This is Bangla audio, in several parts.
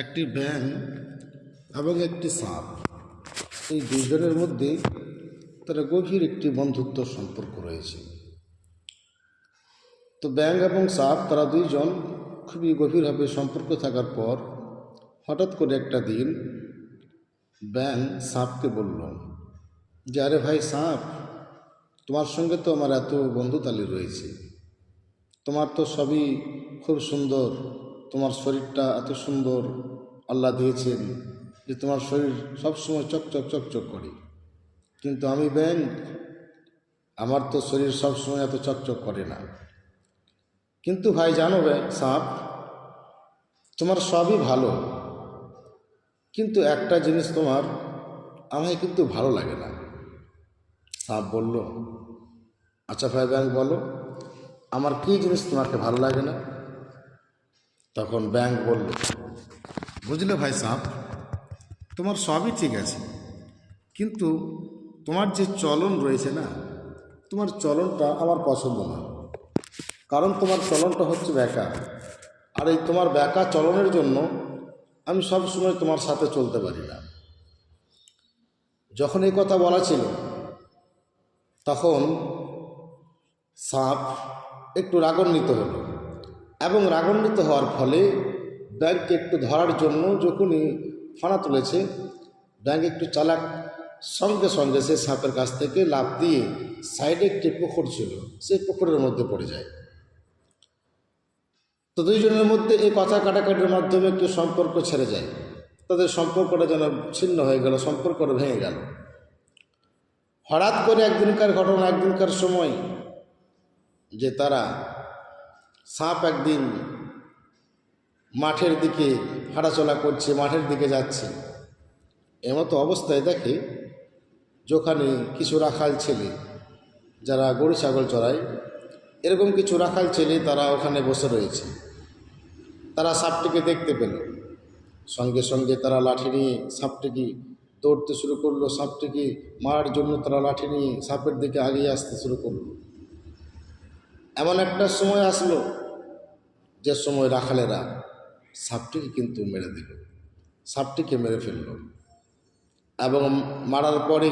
একটি ব্যাঙ এবং একটি সাপ। এই দুজনের মধ্যে তারা গভীর একটি বন্ধুত্ব সম্পর্ক রয়েছে। তো ব্যাঙ এবং সাপ, তারা দুইজন খুবই গভীরভাবে সম্পর্ক থাকার পর হঠাৎ করে একটা দিন ব্যাঙ সাপকে বলল, যে আরে ভাই সাপ, তোমার সঙ্গে তো আমার এত বন্ধুতালি রয়েছে। তোমার তো সবই খুব সুন্দর। তোমার শরীরটা এত সুন্দর আল্লাহ দিয়েছেন যে তোমার শরীর সবসময় চকচক চকচক করে। কিন্তু আমি ব্যাং আমার তো শরীর সবসময় এত চকচক করে না। কিন্তু ভাই, জানো সাপ, তোমার সবই ভালো। কিন্তু একটা জিনিস তোমার আমায় কিন্তু ভালো লাগে না। সাপ বলল আচ্ছা ভাই ব্যাং, বলো, আমার কী জিনিস তোমাকে ভালো লাগে না? তখন ব্যাংক বলল, বুঝলে ভাই সাপ তোমার সবই ঠিক আছে। কিন্তু তোমার যে চলন রয়েছে না, তোমার চলনটা আমার পছন্দ না। কারণ তোমার চলনটা হচ্ছে বেকা আর এই তোমার বেকা চলনের জন্য আমি সব সময় তোমার সাথে চলতে পারি না। যখন এই কথা বলা ছিল, তখন সাপ একটু রাগান্বিত হলো। এবং রাগান্বিত হওয়ার ফলে ব্যাংককে একটু ধরার জন্য যখনই ফানা তুলেছে, ব্যাংক একটু চালাক সঙ্গে সঙ্গে সে সাপের কাছ থেকে লাভ দিয়ে সাইডে একটি পুকুর ছিল, সেই পুকুরের মধ্যে পড়ে যায়। তো দুইজনের মধ্যে এই কথা কাটাকাটির মাধ্যমে একটু সম্পর্ক ছেড়ে যায়। তাদের সম্পর্কটা যেন ছিন্ন হয়ে গেল, সম্পর্কটা ভেঙে গেল। হঠাৎ করে একদিনকার ঘটনা, একদিনকার সময় যে তারা সাপ একদিন মাঠের দিকে হাঁটাচলা করছে, মাঠের দিকে যাচ্ছে। এমতো অবস্থায় দেখে যেখানে কিছু রাখাল ছেলে যারা গরু ছাগল চড়ায়, এরকম কিছু রাখাল ছেলে তারা ওখানে বসে রয়েছে। তারা সাপটিকে দেখতে পেল। সঙ্গে সঙ্গে তারা লাঠি নিয়ে সাপটিকে দৌড়তে শুরু করল। সাপটিকে মারার জন্য তারা লাঠি নিয়ে সাপের দিকে আগিয়ে আসতে শুরু করল। এমন একটা সময় আসলো যে সময় রাখালেরা সাপটিকে কিন্তু মেরে দিল। সাপটিকে মেরে ফেলল। এবং মারার পরে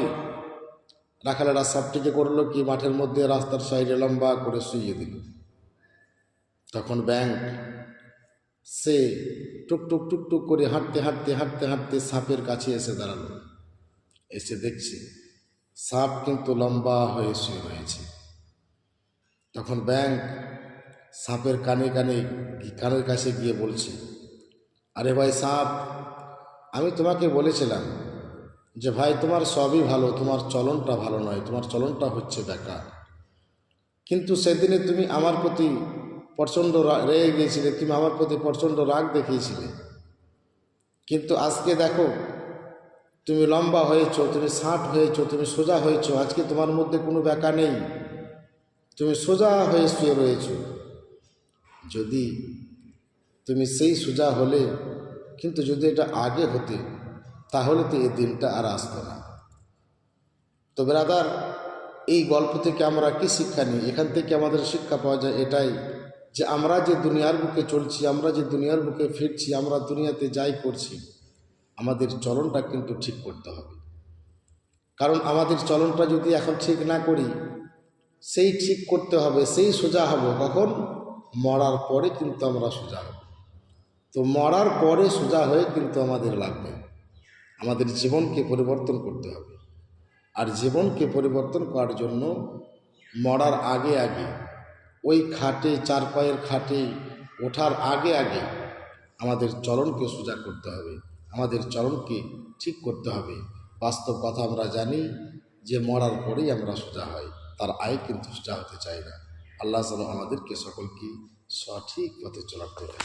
রাখালেরা সাপটিকে করল কি, মাঠের মধ্যে রাস্তার সাইডে লম্বা করে শুইয়ে দিল। তখন ব্যাংক সে টুকটুক টুকটুক করে হাঁটতে হাঁটতে হাঁটতে হাঁটতে সাপের কাছে এসে দাঁড়াল। এসে দেখছে, সাপ কিন্তু লম্বা হয়ে শুয়ে রয়েছে। তখন ব্যাংক সাপের কানে কানে কানের কাছে গিয়ে বলছে, আরে ভাই সাপ, আমি তোমাকে বলেছিলাম যে ভাই তোমার সবই ভালো, তোমার চলনটা ভালো নয়, তোমার চলনটা হচ্ছে বেকার। কিন্তু সেদিনে তুমি আমার প্রতি প্রচণ্ড রেগে গিয়েছিলে, তুমি আমার প্রতি প্রচণ্ড রাগ দেখিয়েছিলে। কিন্তু আজকে দেখো, তুমি লম্বা হয়েছো, তুমি ষাট হয়েছো, তুমি সোজা হয়েছো, আজকে তোমার মধ্যে কোনো বেকা নেই। তুমি সোজা হয়ে শুয়ে রয়েছ। যদি তুমি সেই সোজা হলে, কিন্তু যদি এটা আগে হতে, তাহলে তো এই দিনটা আর আসতো না। তো ব্রাদার, এই গল্প থেকে আমরা কি শিক্ষা নিই? এখান থেকে আমাদের শিক্ষা পাওয়া যায় এটাই যে আমরা যে দুনিয়ার বুকে চলছি, আমরা যে দুনিয়ার বুকে ফিরছি, আমরা দুনিয়াতে যাই করছি, আমাদের চলনটা কিন্তু ঠিক করতে হবে। কারণ আমাদের চলনটা যদি এখন ঠিক না করি সেই ঠিক করতে হবে, সেই সোজা হব, কখন? মরার পরে কিন্তু আমরা সোজা হব। তো মরার পরে সোজা হয়ে কিন্তু আমাদের লাগবে। আমাদের জীবনকে পরিবর্তন করতে হবে। আর জীবনকে পরিবর্তন করার জন্য মরার আগে আগে, ওই খাটে চার পায়ের খাটে ওঠার আগে আগে আমাদের চলনকে সোজা করতে হবে। আমাদের চলনকে ঠিক করতে হবে। বাস্তব কথা আমরা জানি যে মরার পরেই আমরা সোজা হয়। তার আয় কিন্তু হতে চাই না। আল্লাহ আমাদেরকে সকলকে সঠিক পথে চলার করেন।